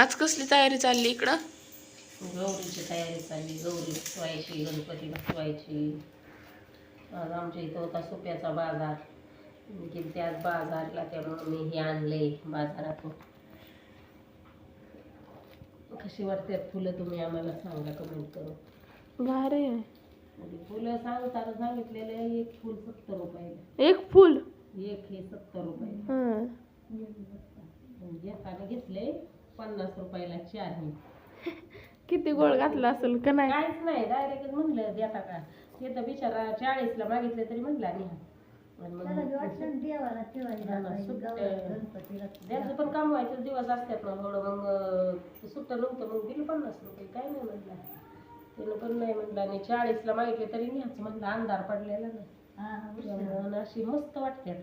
आज कसली तयारी चालली इकडं? गौरीची तयारी चालली. गौरी बसवायची गणपती बसवायची आज आमच्या इथं होता सोप्याचा बाजार. मी गेलते आज बाजारला त्यामुळं मी हे आणले बाजारातून. कशी वाटतात फुलं तुम्ही आम्हाला सांगा कमेंट करून. भारी आहे. म्हणजे फुलं सांगताना सांगितलेलं आहे एक फुल सत्तर रुपयाला. एक फुल? एक हे सत्तर रुपयाला. हं. घेताना घेतले. पन्नास रुपयाला चार हे किती गोळ घातला असेल का नाही? काहीच नाही डायरेक्ट म्हणलं देता का. ते तर बिचारा चाळीसला मागितले तरी म्हणला नाही हा. त्याचं पण काम व्हायचं दिवस असतात ना थोडं मग सुट्टं नव्हतं मग दिलं पन्नास रुपये काय नाही म्हणला. त्यानं पण नाही म्हणलं आणि चाळीसला मागितले तरी न्यायचं म्हणलं अंधार पडलेला ना. अशी मस्त वाटतात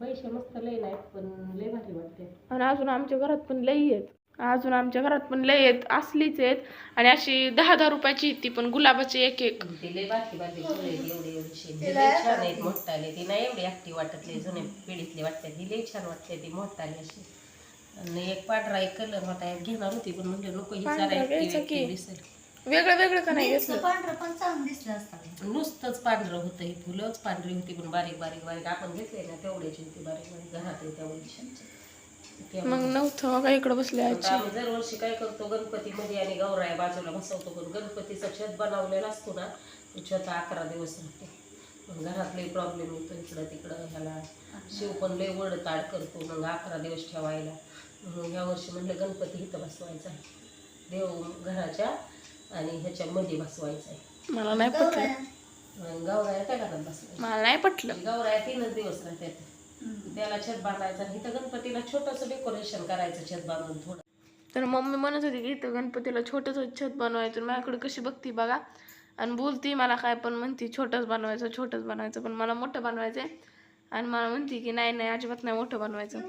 पैसे मस्त लय नाहीत पण लय भारी वाटतात आणि अजून आमच्या घरात पण लई आहेत. अजून आमच्या घरात पण लई आहेत असलीच आहेत. आणि अशी दहा दहा रुपयाची ती पण गुलाबाची एक एक. ते लय बाकी बाकी फुलं आहेत एवढे एवढीशे. ती लय छान आहेत मोठाले. ती नाही एवढी वाटत लय जुने पिढीतली वाटते. ती लय छान वाटते ती मोठाली अशी. आणि एक पांढरा एक कलर होता एक घेणार होती पण म्हणलं नको ही पांढरा घ्यायचा की? दिसेल. वेगळं वेगळं का नाही घेतलं? पांढरं पण चांगलं दिसलं असतं नुसतंच पांढरं होतं ही फुलंच पांढरी होती पण बारीक बारीक बारीक आपण घेतले ना तेवढ्याची होती बारीक बारीक घरात आहे तेवढीची मग नव्हतं का इकडं बसले आता आजी? आम्ही दरवर्षी काय करतो गणपतीमध्ये आणि गौराया बाजूला बसवतो पण गणपतीचं छत बनवलेला असतो ना तो छत अकरा दिवस राहतो. मग घरात लई प्रॉब्लेम येतो इकडं तिकडं ह्याला. शिव पण लई वड ताड करतो मग अकरा दिवस ठेवायला. म्हणून ह्या वर्षी म्हणलं गणपती इथं बसवायचा आहे. देव घराच्या आणि ह्याच्या मध्ये बसवायचा आहे मला नाही पटलं. आणि गौराया त्या घरात मला नाही पटलं. गौराया तीनच दिवस राहतात. त्याला छत बांधायचं आणि इथं गणपतीला छोटंसं डेकोरेशन करायचं छत बांधून थोडं. तर मम्मी म्हणत होती की इथं गणपतीला छोटंच छत बनवायचं माझ्याकडे कशी बघती बघा. आणि बोलती मला काय पण म्हणती छोटंच बनवायचं छोटंच बनवायचं पण मला मोठं बनवायचं आहे आणि मला म्हणती की नाही नाही अजिबात नाही मोठं बनवायचं.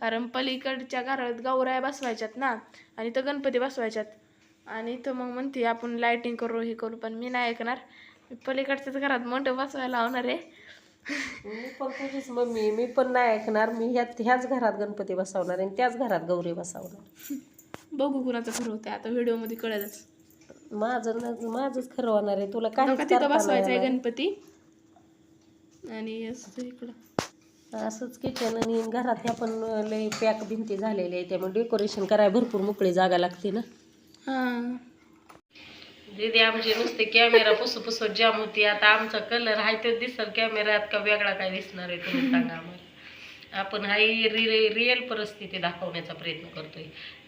कारण पलीकडच्या घरात गौराया बसवायच्यात ना. आणि इथं गणपती बसवायच्यात. आणि इथं मग म्हणते आपण लाईटिंग करू हे करू पण मी नाही ऐकणार. मी पलीकडच्याच घरात मोठं बसवायला लावणार आहे. मी पण तुझीच मम्मी मी पण नाही ऐकणार. मी ह्यात ह्याच घरात गणपती बसवणार आणि त्याच घरात गौरी बसवणार. बघू कुणाचं खरं होतं आता व्हिडिओमध्ये कळेलच. माझं न- माझंच खरं होणार आहे. तुला काय तिथं बसवायचा आहे गणपती. आणि असं इकडं. असंच किचन आणि घरात ह्या पण लय पॅक भिंती झालेल्या आहे. त्यामुळे डेकोरेशन करायला भरपूर मोकळी जागा लागते ना. दीदी आमची नुसते कॅमेरा पुसू पुसू जाम होती. आता आमचा कलर हाय तो दिसल कॅमेऱ्यात का वेगळा काय दिसणार आहे तुम्ही सांगा आम्हाला. आपण हाय रि रिअल परिस्थिती दाखवण्याचा प्रयत्न करतोय.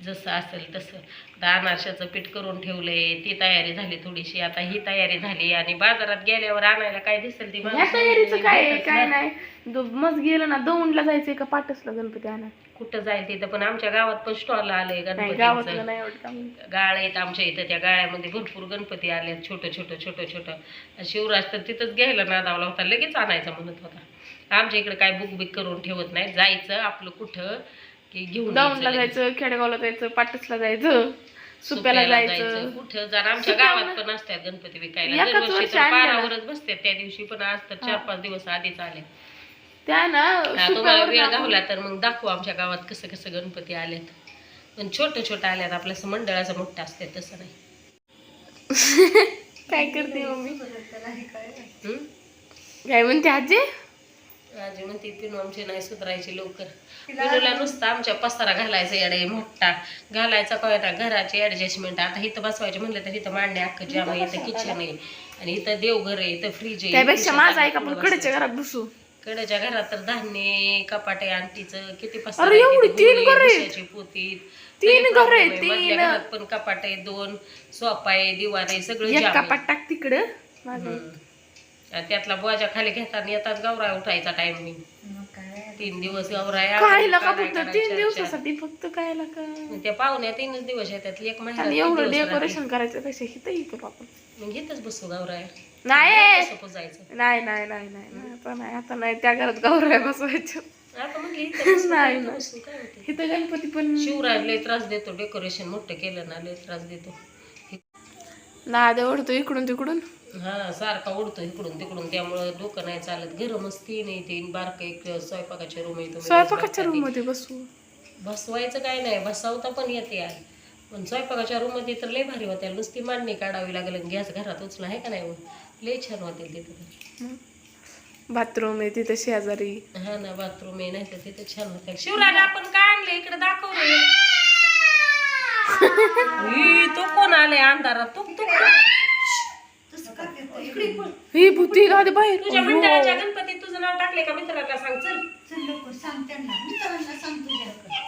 जसं असेल तसं. आता अनारशाचं पीठ करून ठेवलंय ती तयारी झाली थोडीशी. आता ही तयारी झाली आणि बाजारात गेल्यावर आणायला काय दिसेल ती तयारीचं काय आहे, काय. नाही? दो- मस्त गेलं ना दौंडला जायचंय का पाटसला गणपती आणा कुठं जाईल तिथं? पण आमच्या गावात पण स्टॉल आलंय नाही गावातलं गणपतीचं नाही आहेत आमच्या इथं त्या गाळ्यामध्ये भरपूर गणपती आले छोटं छोटं छोटं छोटं. शिवराज तर तिथंच घ्यायला नादावला होता लगेच आणायचा म्हणत होता. आमच्या इकडे काय बुक बिक करून ठेवत नाही जायचं आपलं कुठं की घेऊन दौंडला यायचं लगेच. जायचं खेडेगावला जायचं पाटसला जायचं सुप्याला जायचं. कुठं? जर आमच्या गावात पण असतात गणपती विकायला एकाच दरवर्षी वर्षी तर आणलेला. पारावरच बसतात त्या दिवशी पण आज तर चार पाच दिवस आधीच आले. त्या ना तुम्हाला वेळ गावला तर मग दाखवू आमच्या गावात कसं कसं गणपती आलेत. पण छोटं छोटं आल्यात आपल्या असं मंडळाचं मोठं असते तसं नाही. काय करते मम्मी? काय म्हणते आजी? आजी म्हणते पिनू आमची नाही सुधारायची लवकर. पिनूला नुसतं आमच्या पसारा घालायचा येडे मोठा. घालायचा काय ना घराची ऍडजस्टमेंट आता इथं बसवायचे म्हणलं तर इथं मांडणे अख्खं जाम आहे इथं किचन आहे. आणि इथं देवघर आहे इथं फ्रीज आहे त्यापेक्षा माझा आहे का शेतात आपण कडेच्या घरात बसू? कडेच्या घरात तर धान्य कपाटे आणतीचं किती पसारा अरे आहे, एवढी किती तीन गोणी, घरं आहेत. विषाची पोती तीन तरी घरं problem आहे. मधल्या तीन. घरात पण कपाट आहे दोन सोफा आहे दिवार आहे सगळं एक जाम आहे. कपाट टाक तिकडं माझं हम्म. आणि त्यातला बोजा खाली घेताना येतात गौराय उठायचा टाइम तीन दिवस का काय फक्त करायचं, तीन चार- दिवसासाठी फक्त कायला का. त्या पाहुण्या तीनच दिवस येतात एक महिना आणि एवढं दिवस राहते. डेकोरेशन करायचं पेक्षा इथंही करू आपण मग इथंच बसू गौराया नाही. नाही नाही नाही नाही नाही, आता नाही आता नाही. त्या घरात गौराय बसवायचं. नाही, नाही. होते इथं गणपती पण शिवराज लय त्रास देतो डेकोरेशन मोठं केलं ना लय त्रास देतो. नाद ओढतो इकडून तिकडून. हा सारखा उडतो इकडून तिकडून. त्यामुळं डोकं नाही चालत. गरमच तीन आहे तीन बारक एक स्वयंपाकाच्या रूम तुम्ही स्वयंपाकाच्या रूममध्ये बसू. बसवायचं काय नाही. बसवता पण येते आज पण स्वयंपाकाच्या रूममध्ये तर लय भारी होत्या. नुसती मांडणी काढावी लागेल गॅस घरात उचला आहे का नाही लय छान होतील तिथं. बाथरूम आहे तिथे शेजारी. हा ना बाथरूम आहे नाही तर तिथे छान होते शिवराज आपण काय आणले इकडे दाखव रे. ई, तो कोण आले अंधारात? तू तू तसं का करतो इकडे पळ. ही भूती राहते बाहेर. तुझ्या मंडळाच्या गणपतीत तुझं नाव टाकले का मित्राला सांग? चल. चल लवकर सांग त्यांना. मित्रांना सांग तुझ्याकडे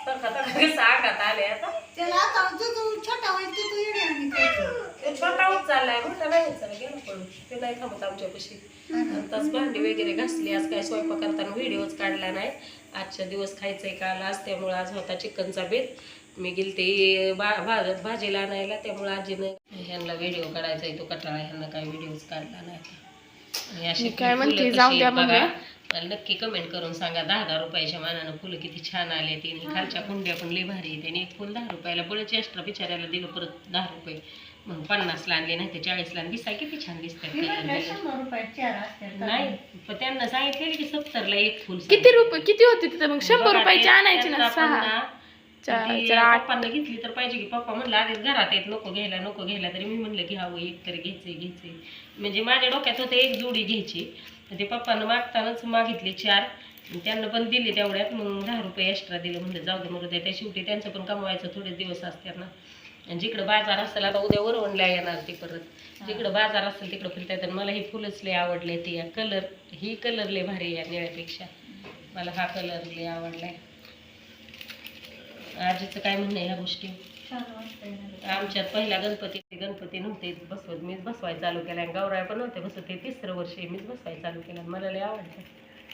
तर खाता आले आता. त्याला तू छोटा होईल तो तू येणे आणि करतो ते छोटा होत चाललाय. मोठा नाही चालला गेला पळून. ते नाही थांबत आमच्यापाशी. आताच भांडी वगैरे घासली. आज काय स्वयंपाक करताना व्हिडिओच काढला नाही. आजच्या दिवस खायचंय काल. आज त्यामुळे आज होता चिकनचा बेत मी गेलते बा भा- भाजीला आणायला. त्यामुळे आजीनं ह्यांना व्हिडिओ काढायचा आहे तो कटाळा. ह्यांना काय व्हिडिओच काढला नाही आणि अशी काय फुलं म्हणते, कशी जाऊ द्या बघा. मम्मी. मला नक्की कमेंट करून सांगा. दहा दहा रुपयाच्या मानानं फुलं किती छान आले तिने खालच्या कुंड्या पण लई भारी आहे. त्याने एक फुल दहा रुपयाला बळच एक्स्ट्रा बिचारायला दिलं परत दहा रुपये. मग पन्नासला आणले नाही ते चाळीसला दिसाय किती छान दिसतात असतात नाही पण त्यांना सांगितलेलं की सत्तरला एक फुल किती रुपये किती होते तिथे? मग शंभर रुपयाचे ते- आणायचे ना सहा. ती पप्पांना घेतली तर पाहिजे की पप्पा म्हणलं आधीच घरात येत नको घ्यायला नको घ्यायला. तरी मी म्हणलं की हवं एक तरी घ्यायचंय घ्यायचंय. म्हणजे माझ्या डोक्यात होतं एक जोडी घ्यायची. ते पप्पानं मागतानाच मागितले चार. आणि त्यांना पण दिले तेवढ्यात मग दहा रुपये एक्स्ट्रा दिलं. म्हणलं जाऊ दे दे त्या शेवटी त्यांचं पण कमवायचं थोडे दिवस असतात ना. आणि जिकडं बाजार असेल आता उद्या वरवणला येणार ते परत. जिकडं बाजार असेल तिकडं फिरता येतात. मला हे फुलंच लय आवडले ते. या कलर ही कलर लय भारी या निळ्यापेक्षा. मला हा कलर लय आवडलाय. आजीचं काय म्हणणं आहे ह्या गोष्टी? आमच्यात पहिला गणपती गणपती नव्हते. बसवत मीच बसवायला चालू केला आणि गौराय पण नव्हते बसवत. ते तिसरं वर्ष मीच बसवायला चालू केलं. आणि मला लय आवडतं.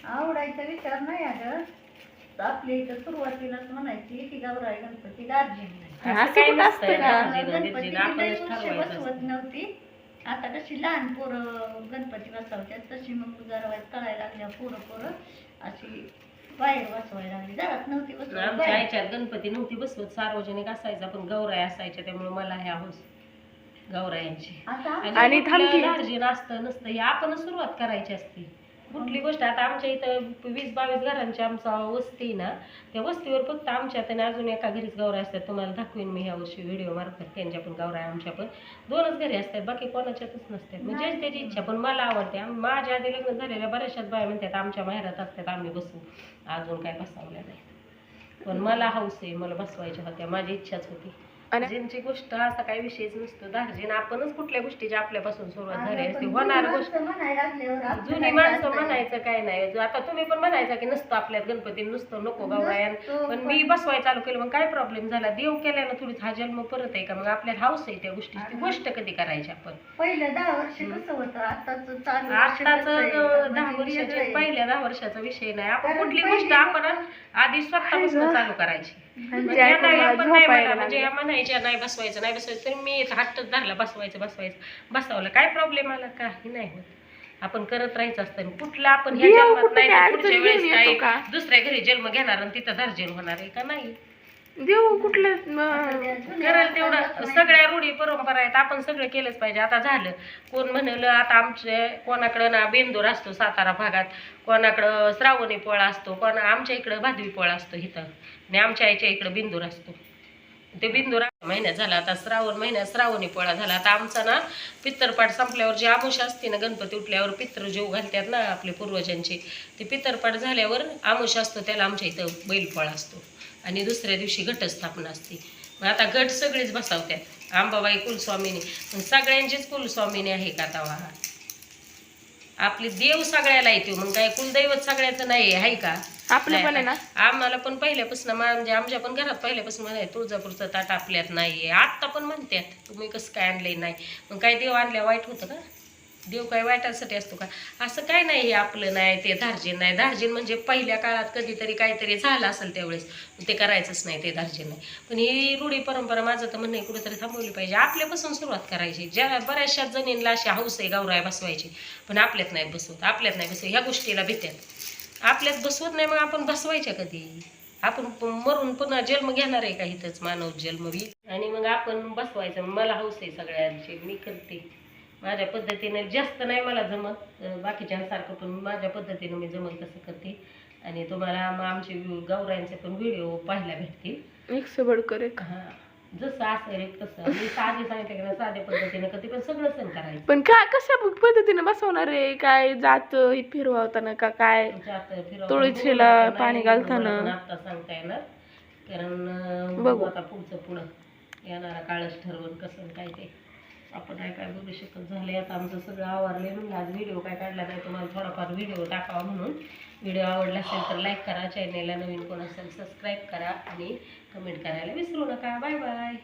आवडायचा विचार नाही तर आपल्या इथं सुरुवातीलाच म्हणायची की गौराई गणपती ठरवायचं बसवत. नव्हती. आता कशी लहान पोरं गणपती बसवतात तशी मग जरा कळायला लागल्या पोरं पोरं अशी बाहेर बसवायला लागली घरात नव्हती बसवत आमच्या बाहेर. आईच्यात गणपती नव्हती बसवत सार्वजनिक असायचा पण गौराय असायच्या त्यामुळे मला ह्या हौस गौरायांची आता आणि आणि थांब की. असतं नसतं हे आपणच सुरुवात करायची असते कुठली गोष्ट आता आमच्या इथं वीस बावीस घरांची आमचा वस्ती आहे ना त्या वस्तीवर फक्त आमच्यात आणि अजून एका घरीच गौरा असतात. तुम्हाला दाखवीन मी ह्या वर्षी व्हिडिओ मार्फत. त्यांच्या पण गौरा आहे आमच्या पण. दोनच घरी असतात बाकी कोणाच्यातच नसतात. म्हणजे त्याची इच्छा पण मला आवडते. माझ्या आधी लग्न झालेल्या बऱ्याचशाच बाया म्हणतात आमच्या माहेरात असतात आम्ही बसू अजून काय बसवल्या नाही. पण मला हौस आहे मला बसवायच्या होत्या माझी इच्छाच होती. ज्यांची गोष्ट असा काही विषयच नसतो. दार्जिन आपणच कुठल्या गोष्टीची आपल्यापासून सुरुवात झाली असते. होणार जुनी गोष्ट. म्हणायला जुनी माणसं? म्हणायचं काय नाही. आता तुम्ही पण म्हणायचा की नसतं आपल्यात गणपती नुसतं नको नसतो, पण मी बसवाय चालू केलं मग काय प्रॉब्लेम झाला? देव केल्यानं थोडी हा जन्म परत आहे का? मग आपल्याला हाऊस आहे त्या गोष्टीची. ती गोष्ट कधी करायची आपण? पहिलं दहा वर्ष कसं होतं? आताच? दहा म्हणजे वर्षाच्या आहे. पहिल्या दहा वर्षाचा विषय नाही. आपण कुठली गोष्ट आपण आधी स्वतःपासून चालू करायची. म्हणजे ऐकून या पण म्हणायच्या नाही बसवायचं नाही बसवायचं. तरी मी हट्टच धरला बसवायचं बसवायचं. बसवलं. काय प्रॉब्लेम आला काही नाही होत. आपण करत राहायचं असतं. कुठलं आपण ह्या देव जन्मात कुठं नाही काय तर पुढच्या वेळेस काय? दुसऱ्या घरी जन्म घेणार आणि तिथं दर्जन होणार आहे का? नाही. देऊ कुठलं करायला तेवढं. सगळ्या रूढी परंपरा आहेत. आपण सगळं केलंच पाहिजे. आता झालं. कोण म्हणलं आता आमचे कोणाकडं ना बेंदूर असतो सातारा भागात. कोणाकडं श्रावणी पोळा असतो. कोणा आमच्या इकडं भादवी पोळा असतो इथं. आणि आमच्या आईच्या इकडं बिंदूर असतो. ते बिंदूर महिन्यात झाला आता श्रावण महिन्यात श्रावणी पोळा झाला. आता आमचा ना पित्तरपाठ संपल्यावर जी आमुष असते ना गणपती उठल्यावर पित्र जेव घालतात ना आपले पूर्वजांचे. ते पित्तरपाठ झाल्यावर आमुष असतो त्याला आमच्या इथं बैलपोळा असतो. आणि दुसऱ्या दिवशी घटस्थापना असते. मग आता घट सगळेच बसावत्यात. आंबाबाई कुलस्वामिनी. सगळ्यांचीच कुलस्वामिनी आहे का तवा? आपले देव सगळ्याला येते मग काय कुलदैवत सगळ्याचं नाही आहे का? आपलं पण आहे ना. आम्हाला पण पहिल्यापासून म्हणजे आमच्या पण घरात पहिल्यापासून तुळजापूरचं ताट आपल्यात नाहीये. आत्ता पण म्हणतात तुम्ही कसं काय आणलंय नाही. मग काय देव आणल्या वाईट होतं का? देव काय वाटायसाठी असतो का? असं काय नाही हे आपलं नाही ते धार्जिन नाही. धार्जिन म्हणजे पहिल्या काळात कधीतरी काहीतरी झालं असेल त्यावेळेस. ते करायचंच नाही ते धार्जिन नाही. पण ही रूढी परंपरा माझं तर म्हणणं आहे कुठेतरी थांबवली पाहिजे. आपल्यापासून सुरुवात करायची. ज्या बऱ्याचशा जणींना अशी हौस आहे गौराय बसवायची. पण आपल्यात नाही बसवत. आपल्यात नाही बसवत. ह्या गोष्टीला भेटत आपल्यात बसवत नाही मग आपण बसवायच्या कधी? आपण मरून पुन्हा जन्म घेणार आहे का इथंच मानव जन्म आणि मग आपण बसवायचं. मला हौस आहे सगळ्यांची. मी करते. माझ्या पद्धतीने जास्त नाही मला जमत. बाकीच्यांसारखं पण माझ्या पद्धतीनं मी जमल तसं करते. आणि तुम्हाला आमचे गौरांचे पण व्हिडिओ पाहायला भेटतील. हा जसं असेल तसं. मी साधे सांगितलं की साध्या पद्धतीने कधी पण सगळं सण करायचं. पण काय कशा पद्धतीने बसवणार आहे? काय जात हे फिरवताना का काय? तुळशीला पाणी घालताना. आता सांगता येणार. कारण बघू. आता पुढचं पुढं येणारा काळच ठरवून कसं काय ते. आपण काय काय बघू शकत झाले आता आमचं सगळं आवरले म्हणलं आज व्हिडिओ काय काढला नाही तुम्हाला थोडाफार व्हिडिओ टाकावा म्हणून. व्हिडिओ आवडला असेल तर लाईक करा चॅनेलला नवीन कोण असेल सबस्क्राईब करा आणि कमेंट करायला विसरू नका. Bye bye